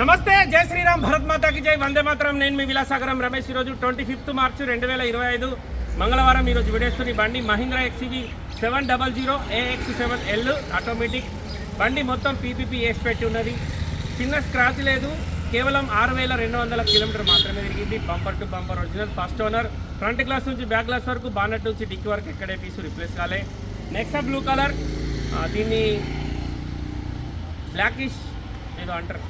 నమస్తే జై శ్రీరామ్ భరత్ మాతాకి జై వందే మాత్రం. నేను మీ విలాసాగరం రమేష్. ఈరోజు ట్వంటీ ఫిఫ్త్ మార్చ్ రెండు వేల ఇరవై ఐదు. మంగళవారం ఈరోజు విడేస్తుంది బండి Mahindra XUV seven double zero AX seven L automatic. బండి మొత్తం పీపీపీ వేసి పెట్టి ఉన్నది. చిన్న స్క్రాచ్ లేదు. కేవలం ఆరు వేల రెండు వందల కిలోమీటర్ మాత్రమే తిరిగింది. Bumper to bumper original first owner front glass నుంచి బ్యాక్ గ్లాస్ వరకు బానట్ నుంచి డిక్కి వరకు ఎక్కడే పీసు రిప్లేస్ కాలే. నెక్స్ట్ బ్లూ కలర్ దీన్ని బ్లాకిష్ ఏదో అంటారు.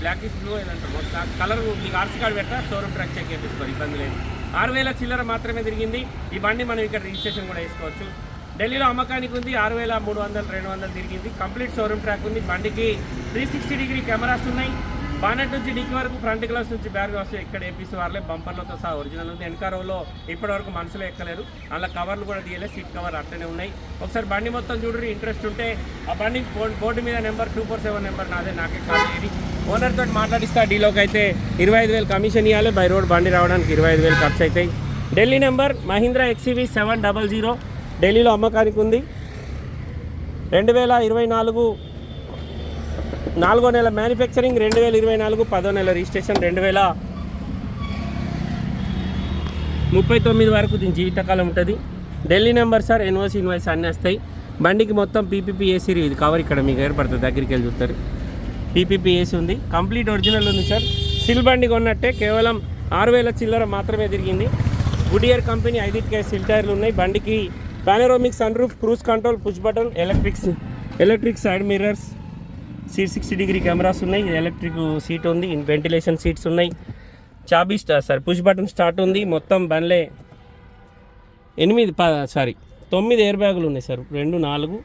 బ్లాకిష్ బ్లూ ఏదంటారు అంటారు. కలర్ మీకు ఆర్సీ కార్డు పెడతా షోరూమ్ ట్రాక్ చెక్ చేపిస్తారు ఇబ్బంది లేదు. ఆరు వేల చిల్లర మాత్రమే తిరిగింది. ఈ బండి మనం ఇక్కడ రిజిస్ట్రేషన్ కూడా వేసుకోవచ్చు ఢిల్లీలో అమ్మకానికి ఉంది ఆరు వేల మూడు వందలు రెండు వందలు తిరిగింది. కంప్లీట్ షోరూమ్ ట్రాక్ ఉంది. బండికి త్రీ సిక్స్టీ డిగ్రీ కెమెరాస్ ఉన్నాయి. బానెట్ నుంచి డిక్కి వరకు ఫ్రంట్ గ్లాస్ నుంచి బ్యాక్ గ్లాస్ ఇక్కడ ఏపీసీ వారలే బంపర్లతో సహా ఒరిజినల్ ఉంది. వెనక రోలో ఇప్పటివరకు మనసులో ఎక్కలేరు అలా కవర్లు కూడా తీయలేదు సీట్ కవర్ అట్లనే ఉన్నాయి. ఒకసారి బండి మొత్తం చూడరు ఇంట్రెస్ట్ ఉంటే ఆ బండి బోర్డు బోర్డు మీద number two four seven number నాదే నాకే కాల్ చేయండి. ఓనర్ తోటి మాట్లాడిస్తా డీలోకి అయితే ఇరవై ఐదు వేలు కమిషన్ ఇవ్వాలి బై రోడ్ బండి రావడానికి ఇరవై ఐదు వేలు ఖర్చు అవుతాయి Delhi number Mahindra XUV seven double zero ఢిల్లీలో అమ్మకానికి ఉంది. రెండు వేల ఇరవై నాలుగు నాలుగో నెల మ్యానుఫ్యాక్చరింగ్ రెండు వేల ఇరవై నాలుగు పదో నెల రిజిస్ట్రేషన్ రెండు వేల ముప్పై తొమ్మిది వరకు దీని జీవితకాలం ఉంటుంది. Delhi number sir NOC invoice అన్నీ వస్తాయి. బండికి మొత్తం పీపీపీ ఏసీ ఇది. కవర్ ఇక్కడ మీకు ఏర్పడుతుంది. దగ్గరికి వెళ్ళి చూస్తారు. పీపీపీ ఏసీ ఉంది. కంప్లీట్ ఒరిజినల్ ఉంది సార్ సిల్ బండి కొన్నట్టే కేవలం ఆరు వేల చిల్లర మాత్రమే తిరిగింది. గుడియర్ కంపెనీ ఐదిటికే సిల్ టైర్లు ఉన్నాయి. బండికి panoramic sunroof cruise control push button electrics electric side mirrors seat sixty degree cameras ఉన్నాయి ఎలక్ట్రిక్ సీట్ ఉంది వెంటిలేషన్ సీట్స్ ఉన్నాయి. చాబీ start sir push button start ఉంది మొత్తం బండ్లే. ఎనిమిది సారీ తొమ్మిది ఎయిర్ బ్యాగులు ఉన్నాయి సార్ రెండు నాలుగు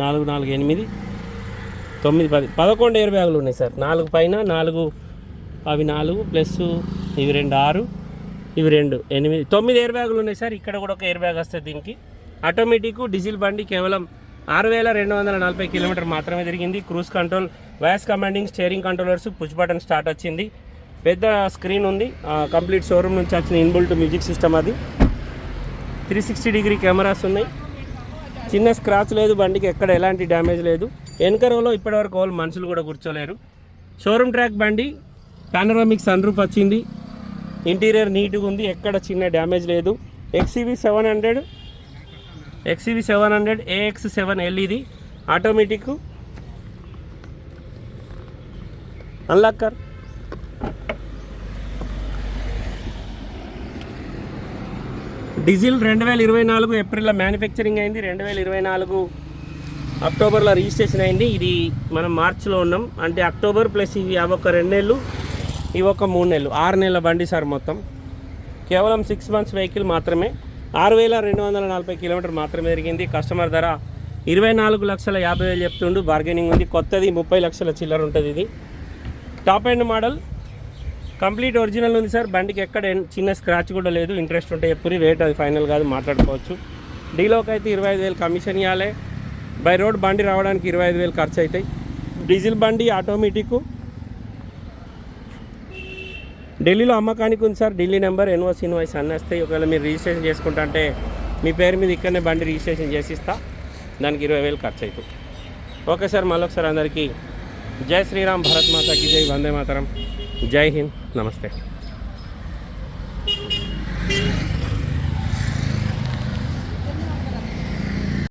నాలుగు నాలుగు ఎనిమిది తొమ్మిది పది పదకొండు ఎయిర్ బ్యాగులు ఉన్నాయి సార్ నాలుగు పైన నాలుగు అవి నాలుగు ప్లస్ ఇవి రెండు ఆరు ఇవి రెండు ఎనిమిది తొమ్మిది ఎయిర్ బ్యాగులు ఉన్నాయి సార్ ఇక్కడ కూడా ఒక ఎయిర్ బ్యాగ్ వస్తుంది దీనికి. ఆటోమేటిక్ డీజిల్ బండి కేవలం ఆరు వేల రెండు వందల నలభై కిలోమీటర్ మాత్రమే తిరిగింది cruise control voice commanding steering controllers push button start వచ్చింది. పెద్ద స్క్రీన్ ఉంది. కంప్లీట్ షోరూమ్ నుంచి వచ్చిన ఇన్బుల్ట్ మ్యూజిక్ సిస్టమ్ అది. త్రీ సిక్స్టీ డిగ్రీ కెమెరాస్ ఉన్నాయి. చిన్న స్క్రాచ్ లేదు బండికి ఎక్కడ ఎలాంటి డ్యామేజ్ లేదు. వెనక రోలో ఇప్పటివరకు వాళ్ళు మనుషులు కూడా కూర్చోలేరు. షోరూమ్ ట్రాక్ బండి పానరామిక్ సన్ రూఫ్ వచ్చింది. ఇంటీరియర్ నీట్గా ఉంది. ఎక్కడ చిన్న డ్యామేజ్ లేదు. XUV seven hundred XUV seven hundred AX seven L ఇది ఆటోమేటిక్ అన్లాక్కర్ డీజిల్ రెండు వేల ఇరవై నాలుగు ఏప్రిల్లో మ్యానుఫ్యాక్చరింగ్ అయింది. రెండు వేల ఇరవై నాలుగు అక్టోబర్లో రిజిస్ట్రేషన్ అయింది. ఇది మనం మార్చిలో ఉన్నాం. అంటే అక్టోబర్ ప్లస్ ఇవి అవి ఒక రెండు నెలలు ఇవి ఒక మూడు నెలలు ఆరు నెలల బండి సార్ మొత్తం. కేవలం సిక్స్ మంత్స్ వెహికల్ మాత్రమే. ఆరు వేల రెండు వందల నలభై కిలోమీటర్ మాత్రమే జరిగింది కస్టమర్ ధర ఇరవై నాలుగు లక్షల యాభై వేలు చెప్తుండు. బార్గెనింగ్ ఉంది. కొత్తది ముప్పై లక్షల చిల్లర ఉంటుంది ఇది. Top end model complete original ఉంది సార్. బండికి ఎక్కడ చిన్న స్క్రాచ్ కూడా లేదు. ఇంట్రెస్ట్ ఉంటే ఎప్పుడు రేట్ అది ఫైనల్ కాదు. మాట్లాడుకోవచ్చు. డీలోకి అయితే ఇరవై ఐదు వేలు కమిషన్ ఇవ్వాలి బై రోడ్ బండి రావడానికి ఇరవై ఐదు వేలు ఖర్చు అవుతాయి డీజిల్ బండి ఆటోమేటిక్ ఢిల్లీలో అమ్మకానికి ఉంది sir. Delhi number NOC invoice అన్నీ వస్తాయి ఒకవేళ మీరు రిజిస్ట్రేషన్ చేసుకుంటా అంటే మీ పేరు మీద ఇక్కడనే బండి రిజిస్ట్రేషన్ చేసిస్తా. దానికి ఇరవై వేలు ఖర్చు అవుతుంది ఓకే సార్ మళ్ళొకసారి అందరికీ జై శ్రీరామ్ భరత్ మాతాకి జై వందే మాతరం జై హింద్ నమస్తే.